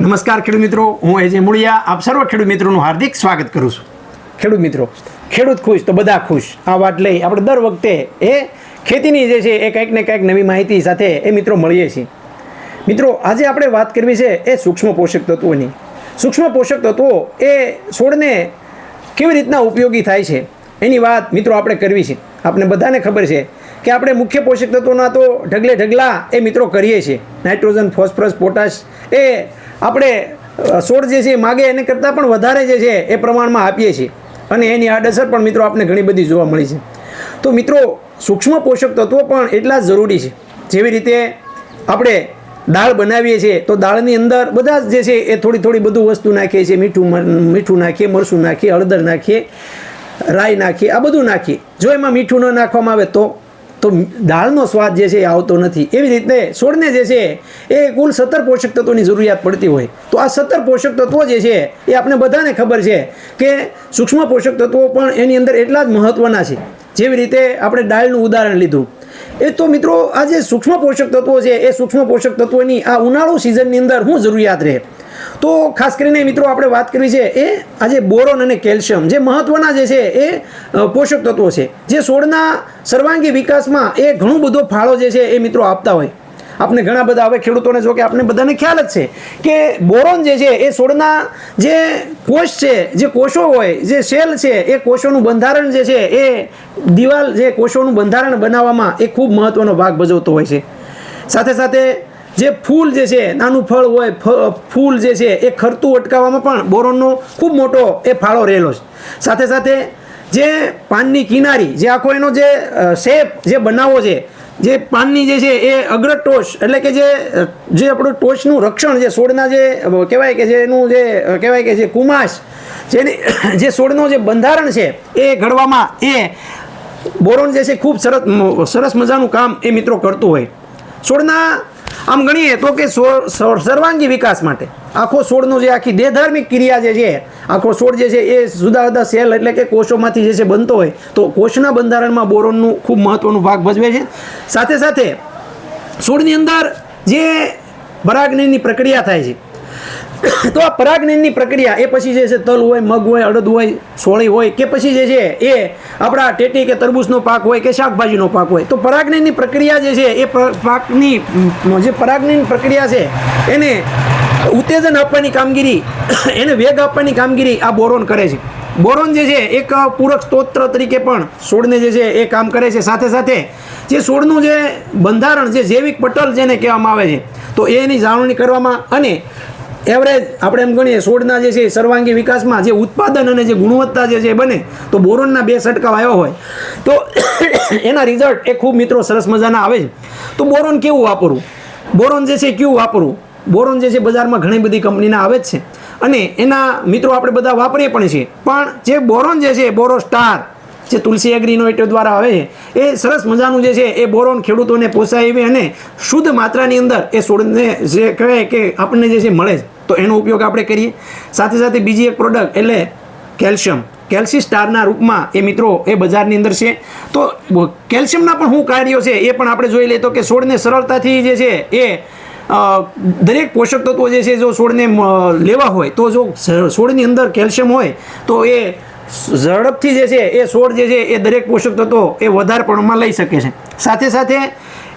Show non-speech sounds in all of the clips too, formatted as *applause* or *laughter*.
નમસ્કાર ખેડૂત મિત્રો, હું એજે મૂળિયા. આપ સર્વ ખેડૂત મિત્રોનું હાર્દિક સ્વાગત કરું છું. ખેડૂત મિત્રો, ખેડૂત ખુશ તો બધા ખુશ. આ વાત લઈ આપણે દર વખતે એ ખેતીની જે છે એ કંઈક ને કંઈક નવી માહિતી સાથે એ મિત્રો મળીએ છીએ. મિત્રો, આજે આપણે વાત કરવી છે એ સૂક્ષ્મ પોષક તત્વોની. સૂક્ષ્મ પોષક તત્વો એ છોડને કેવી રીતના ઉપયોગી થાય છે? એની વાત મિત્રો આપણે કરવી છે. આપણે બધાને ખબર છે કે આપણે મુખ્ય પોષક તત્વોના તો ઢગલે ઢગલા એ મિત્રો કરીએ છીએ. નાઇટ્રોજન, ફોસ્ફરસ, પોટાશ એ આપણે છોડ જે છે એ માગે, એને કરતાં પણ વધારે જે છે એ પ્રમાણમાં આપીએ છીએ. અને એની આડઅસર પણ મિત્રો આપણે ઘણી બધી જોવા મળી છે. તો મિત્રો, સૂક્ષ્મ પોષક તત્વો પણ એટલા જ જરૂરી છે. જેવી રીતે આપણે દાળ બનાવીએ છીએ, તો દાળની અંદર બધા જ જે છે એ થોડી થોડી બધું વસ્તુ નાખીએ છીએ. મીઠું મીઠું નાખીએ મરચું નાખીએ, હળદર નાખીએ, રાઈ નાખીએ, આ બધું નાખીએ. જો એમાં મીઠું ન નાખવામાં આવે તો તો દાળનો સ્વાદ જે છે એ આવતો નથી. એવી રીતે છોડને જે છે એ કુલ સત્તર પોષક તત્વોની જરૂરિયાત પડતી હોય. તો આ સત્તર પોષક તત્વો જે છે એ આપણે બધાને ખબર છે કે સૂક્ષ્મ પોષક તત્વો પણ એની અંદર એટલા જ મહત્ત્વના છે. જેવી રીતે આપણે દાળનું ઉદાહરણ લીધું. એ તો મિત્રો, આ જે સૂક્ષ્મ પોષક તત્વો છે, એ સૂક્ષ્મ પોષક તત્વોની આ ઉનાળુ સિઝનની અંદર શું જરૂરિયાત રહે. તો ખાસ કરીને મિત્રો આપણે વાત કરવી છે, એ આજે બોરોન અને કેલ્શિયમ જે મહત્વના જે છે, એ પોષક તત્વો છે, જે છોડના સર્વાંગી વિકાસમાં એ ઘણું બધો ફાળો જે છે, એ મિત્રો આપતા હોય. આપણે ઘણા બધા, હવે ખેડૂતોને જો કે આપણે બધાને ખ્યાલ જ છે કે બોરોન જે છે, એ છોડના જે કોષ છે, જે કોષો હોય, જે સેલ છે, એ કોષોનું બંધારણ જે છે, એ દિવાલ જે કોષોનું બંધારણ બનાવવામાં એ ખૂબ મહત્વનો ભાગ ભજવતો હોય છે. સાથે સાથે જે ફૂલ જે છે, નાનું ફળ હોય ફૂલ જે છે, એ ખરતું અટકાવવામાં પણ બોરોનનો ખૂબ મોટો એ ફાળો રહેલો છે. સાથે સાથે જે પાનની કિનારી, જે આખો એનો જે શેપ જે બનાવો છે, જે પાનની જે છે, એ અગ્ર ટોચ, એટલે કે જે જે આપણું ટોચનું રક્ષણ જે છોડના જે કહેવાય કે જે એનું જે કહેવાય કે જે કુમાશ, જેની, જે છોડનો જે બંધારણ છે, એ ઘડવામાં એ બોરોન જે છે, ખૂબ સરસ સરસ મજાનું કામ એ મિત્રો કરતું હોય. છોડના આમ ગણીએ તો કે સર્વાંગી વિકાસ માટે આખો છોડનો જે આખી દેહધાર્મિક ક્રિયા જે છે, આખો છોડ જે છે એ જુદા જુદા સેલ એટલે કે કોષોમાંથી જે છે બનતો હોય, તો કોષના બંધારણમાં બોરોનનું ખૂબ મહત્વનું ભાગ ભજવે છે. સાથે સાથે છોડની અંદર જે પરાગનયનની પ્રક્રિયા થાય છે *coughs* તો આ પરાગનયનની પ્રક્રિયા એ પછી જે છે તલ હોય, મગ હોય, અડદ હોય, સોળી હોય કે પછી જે છે એ આપણા ટેટી કે તરબૂચનો પાક હોય કે શાકભાજીનો પાક હોય. તો પરાગનયનની પ્રક્રિયા જે છે એ પાકની જે પરાગનયન પ્રક્રિયા છે એને ઉત્તેજન આપવાની કામગીરી, *coughs* એને વેગ આપવાની કામગીરી આ બોરોન કરે છે. બોરોન જે છે એક પૂરક સ્તોત્ર તરીકે પણ છોડને જે છે એ કામ કરે છે. સાથે સાથે જે છોડનું જે બંધારણ, જે જૈવિક પટલ જેને કહેવામાં આવે છે, તો એની જાળવણી કરવામાં અને એવરેજ આપણે એમ ગણીએ છોડના જે છે સર્વાંગી વિકાસમાં જે ઉત્પાદન અને જે ગુણવત્તા જે છે બને, તો બોરોનના બે છંટકાવ આવ્યો હોય. તો *coughs* એના રિઝલ્ટ એ ખૂબ મિત્રો સરસ મજાના આવે છે. તો બોરોન કેવું વાપરવું? બોરોન જે છે કેવું વાપરવું? બોરોન જે છે બજારમાં ઘણી બધી કંપનીના આવે જ છે. અને એના મિત્રો આપણે બધા વાપરીએ પણ છીએ. પણ જે બોરોન જે છે બોરો સ્ટાર જે તુલસી એગ્રીનોવેટર દ્વારા આવે છે એ સરસ મજાનું જે છે એ બોરોન ખેડૂતોને પોસાય એવી અને શુદ્ધ માત્રાની અંદર એ છોડને જે કહેવાય કે આપણને જે છે મળે તો એનો ઉપયોગ આપણે કરીએ. સાથે સાથે બીજી એક પ્રોડક્ટ એટલે કેલ્શિયમ. કેલ્સી સ્ટારના રૂપમાં એ મિત્રો એ બજારની અંદર છે. તો કેલ્શિયમના પણ શું કાર્યો છે એ પણ આપણે જોઈ લઈએ તો કે છોડને સરળતાથી જે છે એ દરેક પોષક તત્વો જે છે જો છોડને લેવા હોય તો જો છોડની અંદર કેલ્શિયમ હોય તો એ ઝડપથી જે છે એ છોડ જે છે એ દરેક પોષક તત્વો એ વધારે પ્રમાણમાં લઈ શકે છે. સાથે સાથે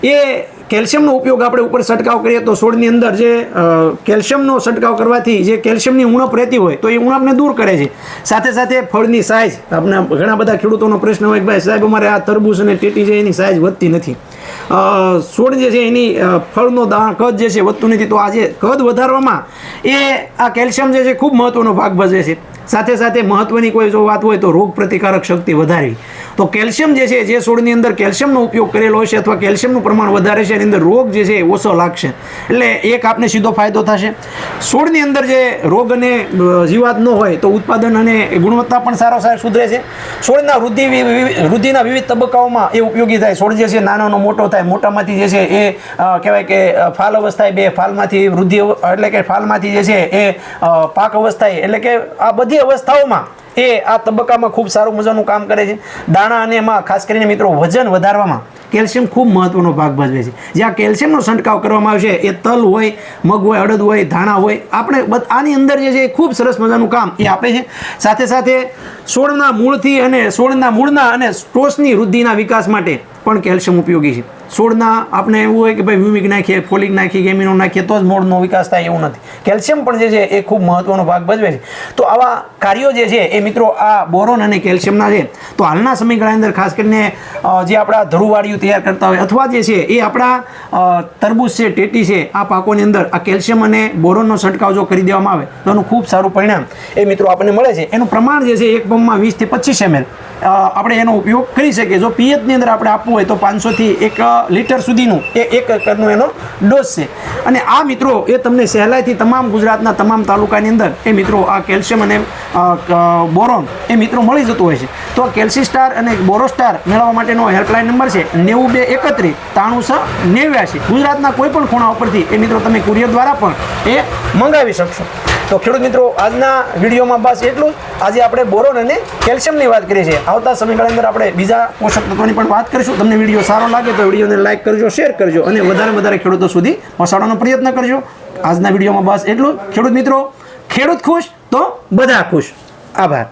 એ કેલ્શિયમનો ઉપયોગ આપણે ઉપર છંટકાવ કરીએ તો છોડની અંદર જે કેલ્શિયમનો છંટકાવ કરવાથી જે કેલ્શિયમની ઉણપ રહેતી હોય તો એ ઉણપને દૂર કરે છે. સાથે સાથે ફળની સાઇઝ આપણે ઘણા બધા ખેડૂતોનો પ્રશ્ન હોય કે ભાઈ સાહેબ અમારે આ તરબૂચ અને ટેટી છે એની સાઇઝ વધતી નથી. છોડ જે છે એની ફળનો દાણ, કદ જે છે વધતું નથી તો આજે કદ વધારવામાં એ આ કેલ્શિયમ જે છે ખૂબ મહત્ત્વનો ભાગ ભજવે છે. સાથે સાથે મહત્વની કોઈ જો વાત હોય તો રોગ પ્રતિકારક શક્તિ વધારવી. તો કેલ્શિયમ જે છે, જે છોડની અંદર કેલ્શિયમનો ઉપયોગ કરેલો હશે અથવા કેલ્શિયમનું પ્રમાણ વધારે છે, એની અંદર રોગ જે છે એ ઓછો લાગશે. એટલે એક આપને સીધો ફાયદો થશે. છોડની અંદર જે રોગ અને જીવાત ન હોય તો ઉત્પાદન અને ગુણવત્તા પણ સારો સારો સુધરે છે. છોડના વૃદ્ધિ વૃદ્ધિના વિવિધ તબક્કાઓમાં એ ઉપયોગી થાય. છોડ જે છે નાનાનો મોટો થાય. મોટામાંથી જે છે એ કહેવાય કે ફાલ અવસ્થાએ બે ફાલમાંથી વૃદ્ધિ એટલે કે ફાલમાંથી જે છે એ પાક અવસ્થાએ, એટલે કે આ બધી અવસ્થાઓમાં એ આ તબક્કામાં ખૂબ સારું મજાનું કામ કરે છે. દાણા અને એમાં ખાસ કરીને મિત્રો વજન વધારવામાં કેલ્શિયમ ખૂબ મહત્વનો ભાગ ભજવે છે. જ્યાં કેલ્શિયમનો છંટકાવ કરવામાં આવશે, એ તલ હોય, મગ હોય, અડદ હોય, ધાણા હોય, આપણે આની અંદર જે છે એ ખૂબ સરસ મજાનું કામ એ આપે છે. સાથે સાથે છોડના મૂળથી અને છોડના મૂળના અને ટોસની વૃદ્ધિના વિકાસ માટે પણ કેલ્શિયમ ઉપયોગી છે. છોડના આપણે એવું હોય કે ભાઈ વ્યુમિક નાખીએ, ફોલિક નાખીએ, ગેમિનો નાખીએ, તો જ મૂળનો વિકાસ થાય એવું નથી. કેલ્શિયમ પણ જે છે એ ખૂબ મહત્વનો ભાગ ભજવે છે. તો આવા કાર્યો જે છે એ મિત્રો આ બોરોન અને કેલ્શિયમના છે, તો હાલના સમયગાળા અંદર ખાસ કરીને જે આપણા ધરુવાળીઓ તૈયાર કરતા હોય અથવા જે છે એ આપણા તરબૂચ છે, ટેટી છે, આ પાકોની અંદર આ કેલ્શિયમ અને બોરોનનો છંટકાવ જો કરી દેવામાં આવે તો એનું ખૂબ સારું પરિણામ એ મિત્રો આપણને મળે છે. એનું પ્રમાણ જે છે એક પંપમાં વીસથી પચીસ એમએલ. આપણે એનો ઉપયોગ કરી શકીએ. જો પીએચની અંદર આપણે આપવું હોય તો પાંચસોથી એક લીટર સુધીનું એ એક એકરનો એનો ડોઝ છે. અને આ મિત્રો, એ તમને સહેલાઈથી તમામ ગુજરાતના તમામ તાલુકાની અંદર, એ મિત્રો, આ કેલ્શિયમ અને બોરોન, એ મિત્રો મળી જતું હોય છે. તો કેલ્સી સ્ટાર અને બોરો સ્ટાર મેળવવા માટેનો હેલ્પલાઇન નંબર છે નેવું બે એકત્રીસ ત્રાણું છ નેવ્યાસી ગુજરાતના કોઈ પણ ખૂણા ઉપરથી એ મિત્રો તમે કુરિયર દ્વારા પણ એ મંગાવી શકશો. તો ખેડૂત મિત્રો, આજના વિડીયોમાં બસ એટલું જ. આજે આપણે બોરોન અને કેલ્શિયમની વાત કરીએ છીએ. આવતા સમયગાળા અંદર આપણે બીજા પોષક તત્વોની પણ વાત કરીશું. તમને વીડિયો સારો લાગે તો વિડીયોને લાઇક કરજો શેર કરજો અને વધારે વધારે ખેડૂતો સુધી પહોંચાડવાનો પ્રયત્ન કરજો. આજના વિડીયોમાં બસ એટલું. ખેડૂત મિત્રો, ખેડૂત ખુશ તો બધા ખુશ. આભાર.